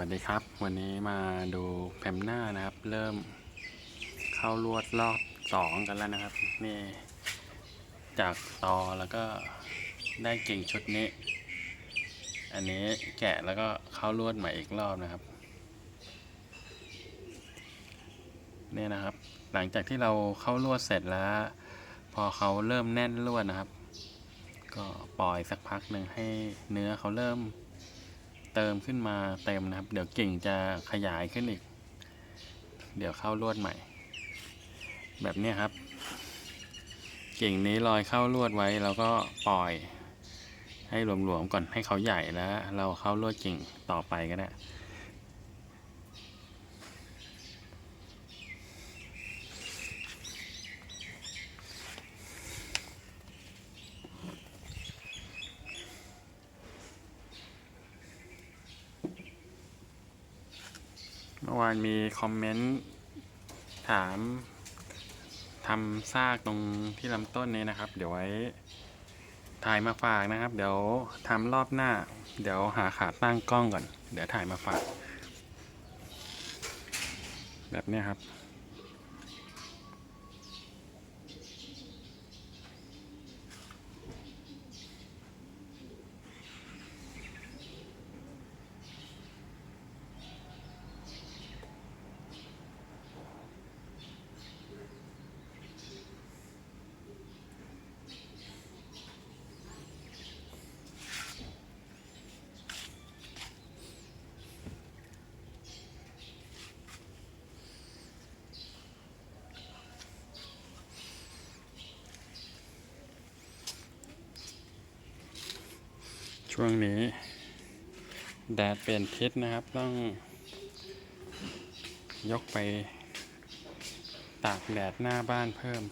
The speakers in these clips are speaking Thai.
วัสดีครับ วันนี้มาดูแพมหน้านะครับ เริ่มเข้าลวดรอบสองกันแล้วนะครับ นี่จากตอแล้วก็ได้กิ่งชุดนี้ อันนี้แกะแล้วก็เข้าลวดใหม่อีกรอบนะครับนี่นะครับ หลังจากที่เราเข้าลวดเสร็จแล้ว พอเขาเริ่มแน่นลวดนะครับ ก็ปล่อยสักพักหนึ่งให้เนื้อเขาเริ่ม เติมขึ้นมาเต็มนะครับ เดี๋ยวกิ่งจะขยายขึ้นอีก เดี๋ยวเข้าลวดใหม่ แบบนี้ครับ กิ่งนี้ลอยเข้าลวดไว้แล้วก็ปล่อย ให้หลวมๆก่อนให้เขาใหญ่แล้ว เราเข้าลวดกิ่งต่อไปก็ได้ มื่อวานมีคอมเมนต์ถามทำซากตรงที่ลำต้นนี้นะครับ เดี๋ยวไว้ถ่ายมาฝากนะครับ เดี๋ยวทำรอบหน้า เดี๋ยวหาขาตั้งกล้องก่อน เดี๋ยวถ่ายมาฝาก แบบนี้ครับ ช่วงนี้ แดดเปลี่ยนทิศนะครับ ต้อง ยกไป ตากแดดหน้าบ้านเพิ่ม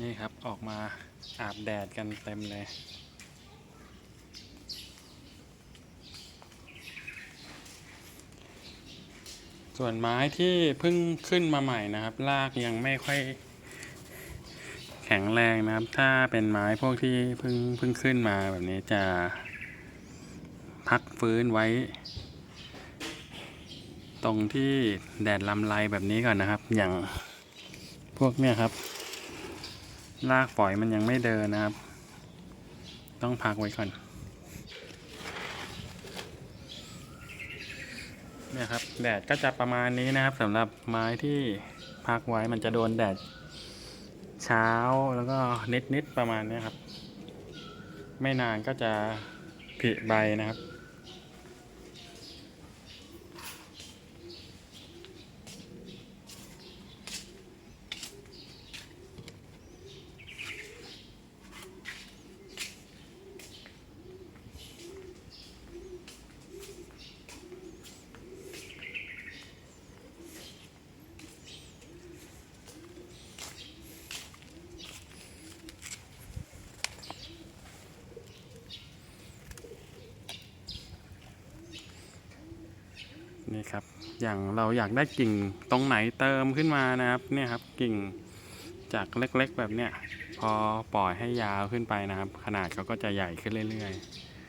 นี่ครับออกมาอาบแดดกันเต็มเลย ส่วนไม้ที่เพิ่งขึ้นมาใหม่นะครับรากยังไม่ค่อยแข็งแรงนะครับ ถ้าเป็นไม้พวกที่เพิ่งเพิ่งขึ้นมาแบบนี้จะพักฟื้นไว้ ตรงที่แดดลำไรแบบนี้ก่อนนะครับ อย่างพวกเนี้ยครับรากฝอยมันยังไม่เดินนะครับ ต้องพักไว้ก่อน นะครับแดดก็จะประมาณนี้นะครับสำหรับไม้ที่พักไว้มันจะโดนแดดเช้าแล้วก็นิดๆประมาณนี้ครับ ไม่นานก็จะผลิใบนะครับ นี่ครับ อย่างเราอยากได้กิ่งตรงไหนเติมขึ้นมานะครับเนี่ยครับกิ่งจากเล็กๆแบบเนี้ยพอปล่อยให้ยาวขึ้นไปนะครับ ขนาดเขาก็จะใหญ่ขึ้นเรื่อยๆ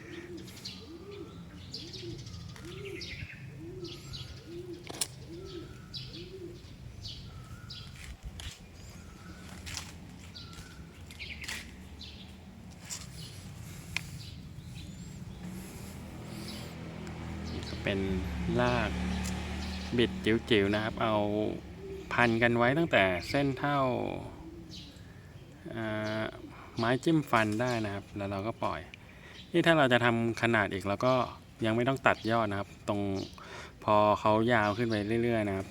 เป็นรากบิดจิ๋วๆนะครับ เอาพันกันไว้ตั้งแต่เส้นเท่าาไม้จิ้มฟันได้นะครับ แล้วเราก็ปล่อย นี่ถ้าเราจะทำขนาดอีกเราก็ยังไม่ต้องตัดยอดนะครับ ตรงพอเขายาวขึ้นไปเรื่อย ๆ นะครับ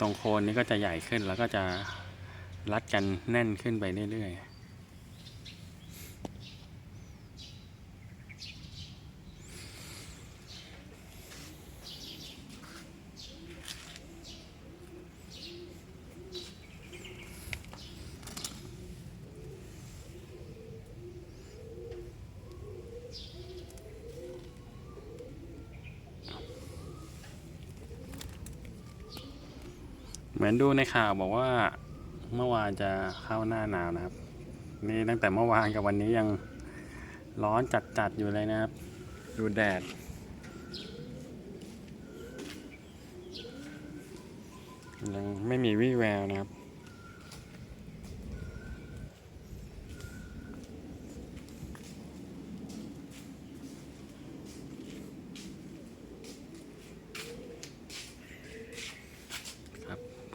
ตรงโคนนี้ก็จะใหญ่ขึ้นแล้วก็จะรัดกันแน่นขึ้นไปเรื่อยๆ เหมือนดูในข่าวบอกว่าเมื่อวานจะเข้าหน้าหนาวนะครับ นี่ตั้งแต่เมื่อวานกับวันนี้ยังร้อนจัดๆอยู่เลยนะครับ ดูแดด ยังไม่มีวี่แววนะครับ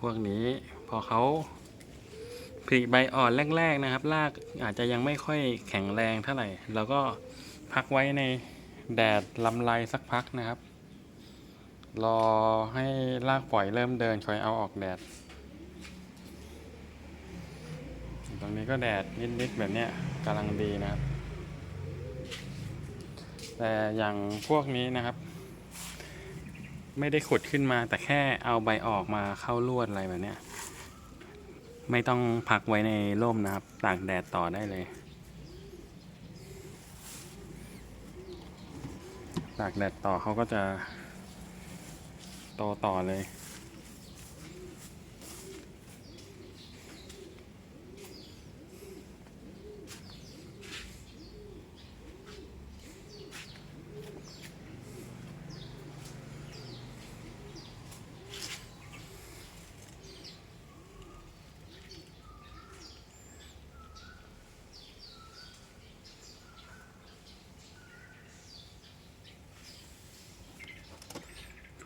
วกนี้พอเขาผลิใบอ่อนแรก ๆนะครับรากอาจจะยังไม่ค่อยแข็งแรงเท่าไหร่เราก็พักไว้ในแดดลำไรสักพักนะครับ รอให้รากปล่อยเริ่มเดินค่อยเอาออกแดด ตรงนี้ก็แดดนิดๆแบบเนี้ยกำลังดีนะครับ แต่อย่างพวกนี้นะครับ ไม่ได้ขุดขึ้นมาแต่แค่เอาใบออกมาเข้าลวดอะไรแบบเนี้ย ไม่ต้องพักไว้ในร่มนะครับตากแดดต่อได้เลยตากแดดต่อเขาก็จะโตต่อเลย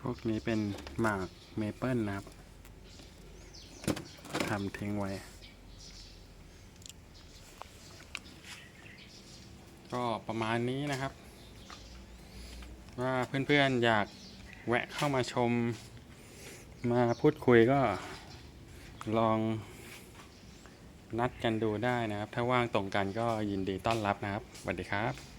พวกนี้เป็นหมากเมเปิลนะครับทำทิ้งไว้ ก็ประมาณนี้นะครับ ว่าเพื่อนๆอยากแวะเข้ามาชมมาพูดคุยก็ลองนัดกันดูได้นะครับ ถ้าว่างตรงกันก็ยินดีต้อนรับนะครับสวัสดีครับ